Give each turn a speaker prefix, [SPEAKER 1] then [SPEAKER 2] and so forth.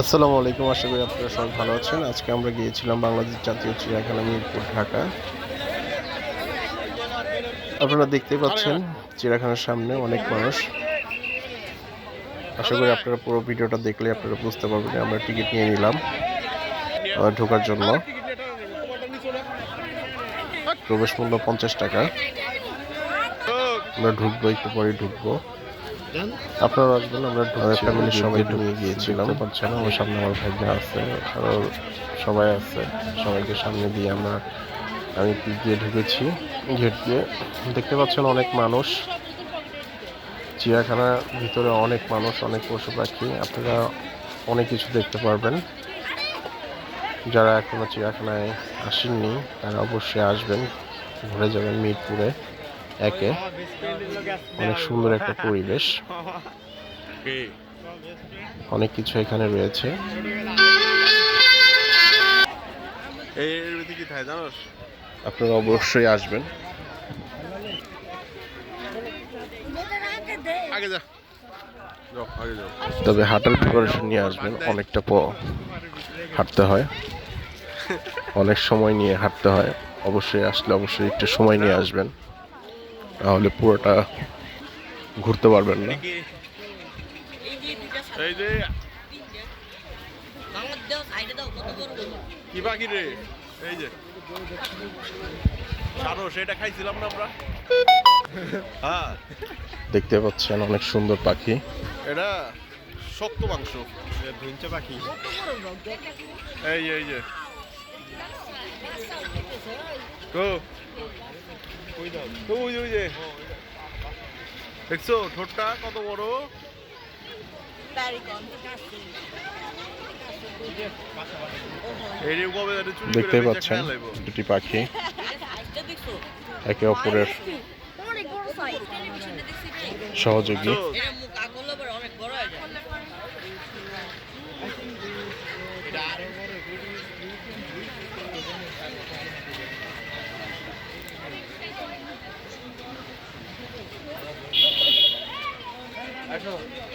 [SPEAKER 1] আসসালামু আলাইকুম, আশা করি আপনারা সবাই ভালো আছেন। আজকে আমরা গিয়েছিলাম বাংলাদেশ জাতীয় চিড়িয়াখানা মিরপুর, ঢাকা। আপনারা দেখতে পাচ্ছেন, চিড়িয়াখানার সামনে অনেক মানুষ। আশা করি আপনারা পুরো ভিডিওটা দেখলে আপনারা বুঝতে পারবেন আমরা টিকিট নিয়ে নিলাম ঢোকার জন্য। প্রবেশ মূল্য পঞ্চাশ টাকা। আমরা ঢুকবো, একটু পরে ঢুকবো। আপনারা আসবেন আমরা ফ্যামিলির সবাই ঢুকে গিয়েছিলাম পাচ্ছেন। আমার সামনে আমার ভাইয়া আছে আরও সবাই আছে। সবাইকে সামনে দিয়ে আমরা আমি দিয়ে ঢুকেছি। গেট দিয়ে দেখতে পাচ্ছেন অনেক মানুষ। চিড়িয়াখানার ভিতরে অনেক মানুষ অনেক পশু পাখি। আপনারা অনেক কিছু দেখতে পারবেন। যারা এখনও চিড়িয়াখানায় আসেননি তারা অবশ্যই আসবেন। ঘুরে যাবেন মিরপুরে। একে। অনেক সুন্দর একটা পরিবেশ। অনেক কিছু এখানে রয়েছে। আপনারা অবশ্যই আসবেন। তবে হাঁটার প্রিপারেশন নিয়ে আসবেন। অনেকটা প- হাঁটতে হয়। অনেক সময় নিয়ে হাঁটতে হয়। অবশ্যই আসলে অবশ্যই একটু সময় নিয়ে আসবেন। তাহলে পুরোটা ঘুরতে পারবেন না।
[SPEAKER 2] এই যে। কি বাকি রে? এই যে। খাইছিলাম না আমরা। হ্যাঁ।
[SPEAKER 1] দেখতে পাচ্ছেন অনেক সুন্দর পাখি।
[SPEAKER 2] এটা শক্ত মাংস। পাখি। এই যে, এই যে। ওই যে, ওই যে, দেখছ ঠোঁটটা কত বড়? বেচে
[SPEAKER 1] পাচ্ছেন দুটি পাখি। একে অপরের সহযোগী?
[SPEAKER 2] まし。